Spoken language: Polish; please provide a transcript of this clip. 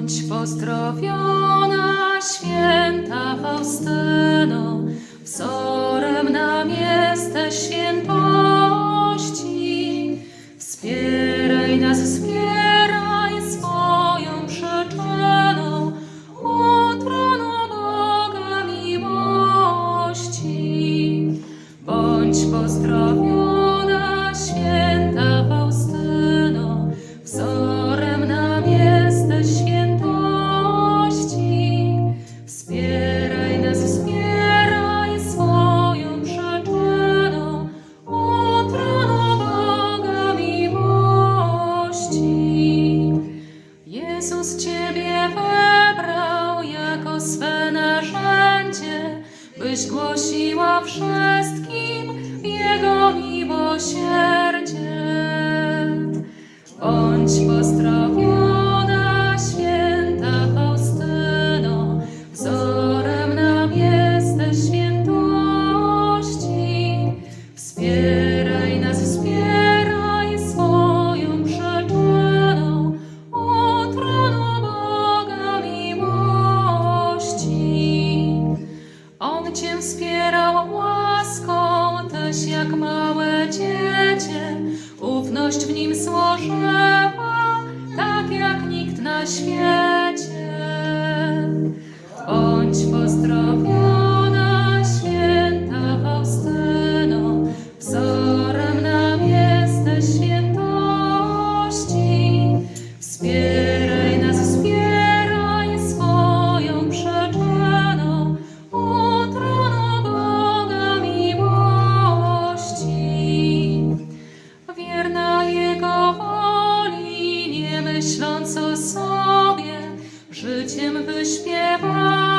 Bądź pozdrowiona, święta Faustyno, wzorem nam jesteś świętości. Jezus Ciebie wybrał jako swe narzędzie, byś głosiła wszystkim Jego miłosierdzie. Bądź pozdrowiona, jak małe dziecię, ufność w Nim złożyła, tak jak nikt na świecie. verras.